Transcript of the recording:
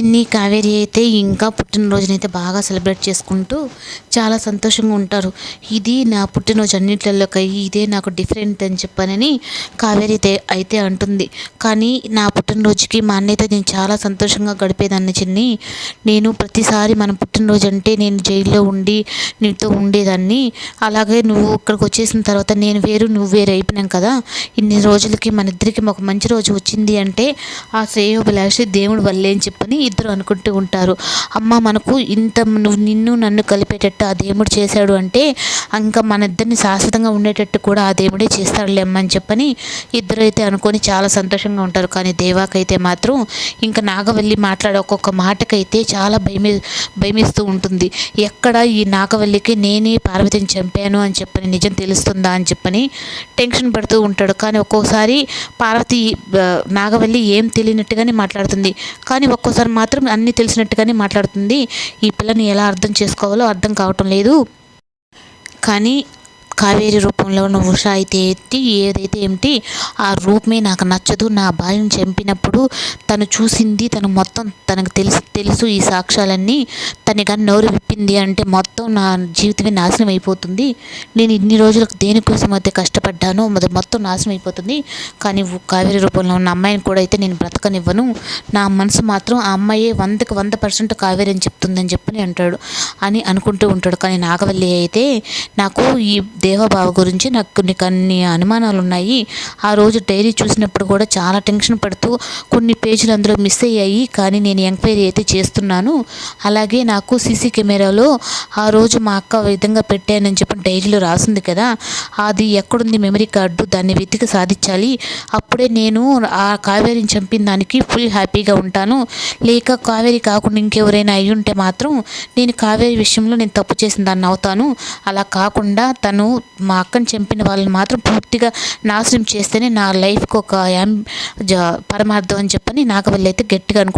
చిన్ని కావేరి అయితే ఇంకా పుట్టినరోజునైతే బాగా సెలబ్రేట్ చేసుకుంటూ చాలా సంతోషంగా ఉంటారు. ఇది నా పుట్టినరోజు అన్నిట్లలో ఇదే నాకు డిఫరెంట్ అని చెప్పనని కావేరి అయితే అయితే అంటుంది. కానీ నా పుట్టినరోజుకి మా అన్నయ్యతో నేను చాలా సంతోషంగా గడిపేదాన్ని చిన్ని. నేను ప్రతిసారి మన పుట్టినరోజు అంటే నేను జైల్లో ఉండి నీతో ఉండేదాన్ని. అలాగే నువ్వు ఇక్కడికి వచ్చేసిన తర్వాత నేను వేరు నువ్వు వేరు అయిపోయినాం కదా. ఇన్ని రోజులకి మన ఇద్దరికి ఒక మంచి రోజు వచ్చింది అంటే ఆ శ్రేయోభిలాషి దేవుడు వల్లే అని చెప్పని ఇద్దరు అనుకుంటూ ఉంటారు. అమ్మ మనకు ఇంత నువ్వు నిన్ను నన్ను కలిపేటట్టు ఆ దేవుడు చేశాడు అంటే ఇంకా మన ఇద్దరిని శాశ్వతంగా ఉండేటట్టు కూడా ఆ దేవుడే చేస్తాడులే అమ్మ అని చెప్పని ఇద్దరు అయితే అనుకొని చాలా సంతోషంగా ఉంటారు. కానీ దేవాకైతే మాత్రం ఇంకా నాగవల్లి మాట్లాడే ఒక్కొక్క మాటకైతే చాలా భయమే భయమిస్తూ ఉంటుంది. ఎక్కడ ఈ నాగవల్లికి నేనే పార్వతిని చంపాను అని చెప్పని నిజం తెలుస్తుందా అని చెప్పని టెన్షన్ పడుతూ ఉంటాడు. కానీ ఒక్కోసారి పార్వతి నాగవల్లి ఏం తెలియనట్టుగానే మాట్లాడుతుంది. కానీ ఒక్కోసారి మాత్రం అన్నీ తెలిసినట్టుగానే మాట్లాడుతుంది. ఈ పిల్లని ఎలా అర్థం చేసుకోవాలో అర్థం కావటం లేదు. కానీ కావేరి రూపంలో ఉన్న ఉష అయితే ఎత్తి ఏదైతే ఏమిటి ఆ రూపమే నాకు నచ్చదు. నా భార్యను చంపినప్పుడు తను చూసింది తను మొత్తం తనకు తెలుసు తెలుసు ఈ సాక్ష్యాలన్నీ. తన కానీ నోరు విప్పింది అంటే మొత్తం నా జీవితమే నాశనం అయిపోతుంది. నేను ఇన్ని రోజులకు దేనికోసం అయితే కష్టపడ్డానో అది మొత్తం నాశనం అయిపోతుంది. కానీ కావేరి రూపంలో ఉన్న అమ్మాయిని కూడా అయితే నేను బ్రతకనివ్వను. నా మనసు మాత్రం ఆ అమ్మాయే వందకి వంద పర్సెంట్ కావేరి అని చెప్తుందని చెప్పని అంటాడు. అని అనుకుంటూ ఉంటాడు. కానీ నాగవల్లి అయితే నాకు ఈ దేవబావ గురించి నాకు కొన్ని కొన్ని అనుమానాలు ఉన్నాయి ఆ రోజు డైరీ చూసినప్పుడు కూడా చాలా టెన్షన్ పడుతూ కొన్ని పేజీలు అందులో మిస్ అయ్యాయి. కానీ నేను ఎంక్వైరీ అయితే చేస్తున్నాను. అలాగే నాకు సీసీ కెమెరాలో ఆ రోజు మా అక్క విధంగా పెట్టానని చెప్పి డైరీలో రాసింది కదా. అది ఎక్కడుంది మెమరీ కార్డు? దాన్ని వెతికి సాధించాలి. అప్పుడే నేను ఆ కావేరిని చంపిన దానికి ఫుల్ హ్యాపీగా ఉంటాను. లేక కావేరి కాకుండా ఇంకెవరైనా అయి ఉంటే మాత్రం నేను కావేరి విషయంలో నేను తప్పు చేసిన దాన్ని అవుతాను అలా కాకుండా తను మా అక్కను చంపిన వాళ్ళని మాత్రం పూర్తిగా నాశనం చేస్తేనే నా లైఫ్కి ఒక జ- పరమార్థం అని చెప్పని నాగవల్లి అయితే గట్టిగా అనుకుంటుంది.